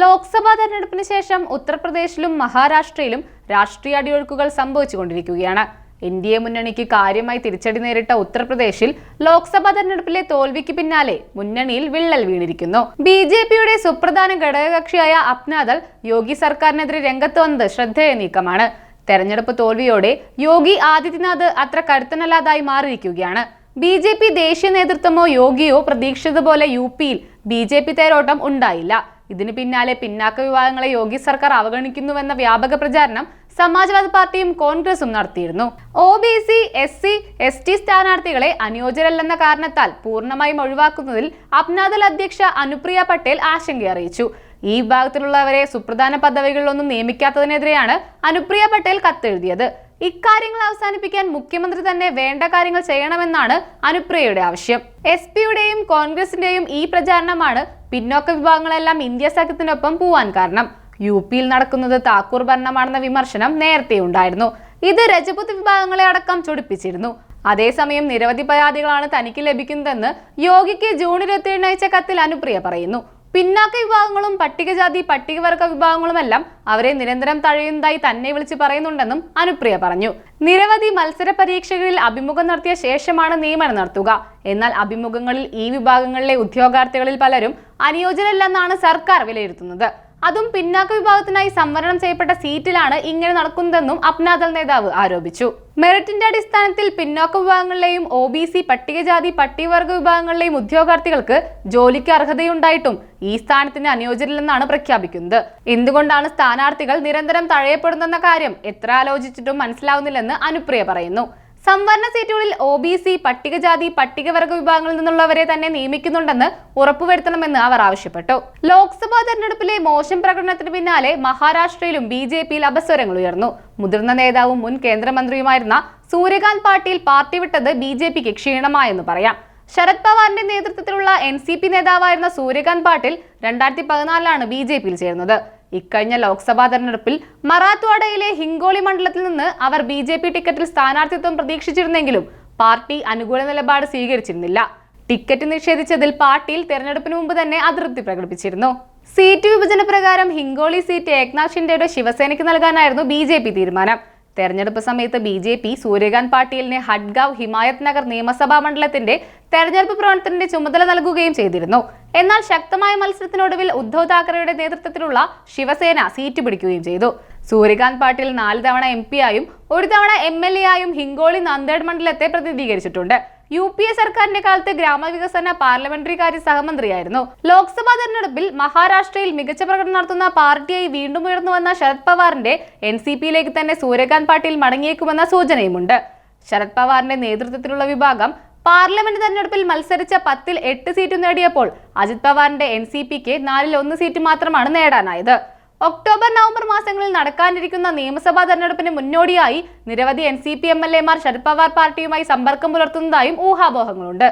ലോക്സഭാ തെരഞ്ഞെടുപ്പിന് ശേഷം ഉത്തർപ്രദേശിലും മഹാരാഷ്ട്രയിലും രാഷ്ട്രീയ അടിയൊഴുക്കുകൾ സംഭവിച്ചുകൊണ്ടിരിക്കുകയാണ്. എ മുന്നണിക്ക് കാര്യമായി തിരിച്ചടി നേരിട്ട ഉത്തർപ്രദേശിൽ ലോക്സഭാ തെരഞ്ഞെടുപ്പിലെ തോൽവിക്ക് പിന്നാലെ മുന്നണിയിൽ വിള്ളൽ വീണിരിക്കുന്നു. ബി ജെ പിയുടെ സുപ്രധാന ഘടകകക്ഷിയായ അപ്നാദൾ യോഗി സർക്കാരിനെതിരെ രംഗത്ത് വന്നത് ശ്രദ്ധേയ നീക്കമാണ്. തെരഞ്ഞെടുപ്പ് തോൽവിയോടെ യോഗി ആദിത്യനാഥ് അത്ര കരുത്തനല്ലാതായി മാറിയിരിക്കുകയാണ്. ബി ജെ പി ദേശീയ നേതൃത്വമോ യോഗിയോ പ്രതീക്ഷിച്ചതുപോലെ യു പിയിൽ ബി ജെ പി തേരോട്ടം ഉണ്ടായില്ല. ഇതിന് പിന്നാലെ പിന്നാക്ക വിഭാഗങ്ങളെ യോഗി സർക്കാർ അവഗണിക്കുന്നുവെന്ന വ്യാപക പ്രചാരണം സമാജ്വാദി പാർട്ടിയും കോൺഗ്രസും നടത്തിയിരുന്നു. O B C S C S T സ്ഥാനാർത്ഥികളെ അനുയോജ്യരല്ലെന്ന കാരണത്താൽ പൂർണമായും ഒഴിവാക്കുന്നതിൽ അപ്നാദൽ അധ്യക്ഷ അനുപ്രിയ പട്ടേൽ ആശങ്ക അറിയിച്ചു. ഈ വിഭാഗത്തിലുള്ളവരെ സുപ്രധാന പദവികളിലൊന്നും നിയമിക്കാത്തതിനെതിരെയാണ് അനുപ്രിയ പട്ടേൽ കത്തെഴുതിയത്. ഇക്കാര്യങ്ങൾ അവസാനിപ്പിക്കാൻ മുഖ്യമന്ത്രി തന്നെ വേണ്ട കാര്യങ്ങൾ ചെയ്യണമെന്നാണ് അനുപ്രിയയുടെ ആവശ്യം. എസ് പിയുടെയും കോൺഗ്രസിന്റെയും ഈ പ്രചാരണമാണ് പിന്നോക്ക വിഭാഗങ്ങളെല്ലാം ഇന്ത്യ സഖ്യത്തിനൊപ്പം പോവാൻ കാരണം. യു പിയിൽ നടക്കുന്നത് താക്കൂർ ഭരണമാണെന്ന വിമർശനം നേരത്തെ ഉണ്ടായിരുന്നു. ഇത് രജപുത് വിഭാഗങ്ങളെ അടക്കം ചൊടിപ്പിച്ചിരുന്നു. അതേസമയം നിരവധി പരാതികളാണ് തനിക്ക് ലഭിക്കുന്നതെന്ന് യോഗിക്ക് ജൂൺ ഇരുപത്തിയേഴിന് കത്തിൽ അനുപ്രിയ പറയുന്നു. പിന്നാക്ക വിഭാഗങ്ങളും പട്ടികജാതി പട്ടികവർഗ വിഭാഗങ്ങളുമെല്ലാം അവരെ നിരന്തരം തഴയുന്നതായി തന്നെ വിളിച്ചു പറയുന്നുണ്ടെന്നും അനുപ്രിയ പറഞ്ഞു. നിരവധി മത്സര പരീക്ഷകളിൽ അഭിമുഖം നടത്തിയ ശേഷമാണ് നിയമനം നടത്തുക. എന്നാൽ അഭിമുഖങ്ങളിൽ ഈ വിഭാഗങ്ങളിലെ ഉദ്യോഗാർത്ഥികളിൽ പലരും അനുയോജ്യരല്ലെന്നാണ് സർക്കാർ വിലയിരുത്തുന്നത്. അതും പിന്നാക്ക വിഭാഗത്തിനായി സംവരണം ചെയ്യപ്പെട്ട സീറ്റിലാണ് ഇങ്ങനെ നടക്കുന്നതെന്നും അപ്നാദൽ നേതാവ് ആരോപിച്ചു. മെറിറ്റിന്റെ അടിസ്ഥാനത്തിൽ പിന്നോക്ക വിഭാഗങ്ങളിലെയും ഒ ബി സി പട്ടികജാതി പട്ടികവർഗ വിഭാഗങ്ങളിലെയും ഉദ്യോഗാർത്ഥികൾക്ക് ജോലിക്ക് അർഹതയുണ്ടായിട്ടും ഈ സ്ഥാനത്തിന് അനുയോജ്യരില്ലെന്നാണ് പ്രഖ്യാപിക്കുന്നത്. എന്തുകൊണ്ടാണ് സ്ഥാനാർത്ഥികൾ നിരന്തരം തഴയപ്പെടുന്നെന്ന കാര്യം എത്ര ആലോചിച്ചിട്ടും മനസ്സിലാവുന്നില്ലെന്ന് അനുപ്രിയ പറയുന്നു. സംവരണ സീറ്റുകളിൽ ഒ ബി സി പട്ടികജാതി പട്ടികവർഗ വിഭാഗങ്ങളിൽ നിന്നുള്ളവരെ തന്നെ നിയമിക്കുന്നുണ്ടെന്ന് ഉറപ്പുവരുത്തണമെന്ന് അവർ ആവശ്യപ്പെട്ടു. ലോക്സഭാ തെരഞ്ഞെടുപ്പിലെ മോശം പ്രകടനത്തിന് പിന്നാലെ മഹാരാഷ്ട്രയിലും ബി ജെ പിയിൽ അപസ്വരങ്ങൾ ഉയർന്നു. മുതിർന്ന നേതാവും മുൻ കേന്ദ്രമന്ത്രിയുമായിരുന്ന സൂര്യകാന്ത് പാട്ടീൽ പാർട്ടി വിട്ടത് ബി ജെ പിക്ക് ക്ഷീണമായെന്ന് പറയാം. ശരത് പവാറിന്റെ നേതൃത്വത്തിലുള്ള എൻ സി പി നേതാവായിരുന്ന സൂര്യകാന്ത് പാട്ടീൽ രണ്ടായിരത്തി പതിനാലിലാണ് ബി ജെ പിയിൽ ചേർന്നത് ഇക്കഴിഞ്ഞ ലോക്സഭാ തെരഞ്ഞെടുപ്പിൽ മറാത്ത്വാഡയിലെ ഹിങ്കോളി മണ്ഡലത്തിൽ നിന്ന് അവർ ബി ജെ പി ടിക്കറ്റിൽ സ്ഥാനാർത്ഥിത്വം പ്രതീക്ഷിച്ചിരുന്നെങ്കിലും പാർട്ടി അനുകൂല നിലപാട് സ്വീകരിച്ചിരുന്നില്ല. ടിക്കറ്റ് നിഷേധിച്ചതിൽ പാർട്ടിയിൽ തെരഞ്ഞെടുപ്പിന് മുമ്പ് തന്നെ അതൃപ്തി പ്രകടിപ്പിച്ചിരുന്നു. സീറ്റ് വിഭജന പ്രകാരം ഹിങ്കോളി സീറ്റ് ഏക്നാഥ് ഷിൻഡെയുടെ ശിവസേനയ്ക്ക് നൽകാനായിരുന്നു ബി തീരുമാനം. തെരഞ്ഞെടുപ്പ് സമയത്ത് ബി ജെ പി സൂര്യകാന്ത് പാട്ടീലിനെ ഹഡ്ഗാവ് ഹിമായത് നഗർ നിയമസഭാ മണ്ഡലത്തിന്റെ തെരഞ്ഞെടുപ്പ് പ്രവർത്തനത്തിന്റെ ചുമതല നൽകുകയും ചെയ്തിരുന്നു. എന്നാൽ ശക്തമായ മത്സരത്തിനൊടുവിൽ ഉദ്ധവ് താക്കറെയുടെ നേതൃത്വത്തിലുള്ള ശിവസേന സീറ്റ് പിടിക്കുകയും ചെയ്തു. സൂര്യകാന്ത് പാട്ടീൽ നാല് തവണ എം ആയും ഒരു തവണ എം എൽ എ ആയും ഹിങ്കോളി നന്ദേഡ് മണ്ഡലത്തെ പ്രതിനിധീകരിച്ചിട്ടുണ്ട്. യു പി എ സർക്കാരിന്റെ കാലത്ത് ഗ്രാമവികസന പാർലമെന്ററി കാര്യ സഹമന്ത്രിയായിരുന്നു. ലോക്സഭാ തെരഞ്ഞെടുപ്പിൽ മഹാരാഷ്ട്രയിൽ മികച്ച പ്രകടനം നടത്തുന്ന പാർട്ടിയായി വീണ്ടും ഉയർന്നു വന്ന ശരത് പവാറിന്റെ എൻ സി പിയിലേക്ക് തന്നെ സൂര്യകാന്ത് പാട്ടീൽ മടങ്ങിയേക്കുമെന്ന സൂചനയുമുണ്ട്. ശരത് പവാറിന്റെ നേതൃത്വത്തിലുള്ള വിഭാഗം പാർലമെന്റ് തെരഞ്ഞെടുപ്പിൽ മത്സരിച്ച പത്തിൽ എട്ട് സീറ്റ് നേടിയപ്പോൾ അജിത് പവാറിന്റെ എൻ സി പിക്ക് നാലിൽ ഒന്ന് സീറ്റ് മാത്രമാണ് നേടാനായത്. ഒക്ടോബർ നവംബർ മാസങ്ങളിൽ നടക്കാനിരിക്കുന്ന നിയമസഭാ തെരഞ്ഞെടുപ്പിന് മുന്നോടിയായി നിരവധി N C P M L എമാർ ശരത് പവാർ പാർട്ടിയുമായി സമ്പർക്കം പുലർത്തുന്നതായും ഊഹാപോഹങ്ങളുണ്ട്.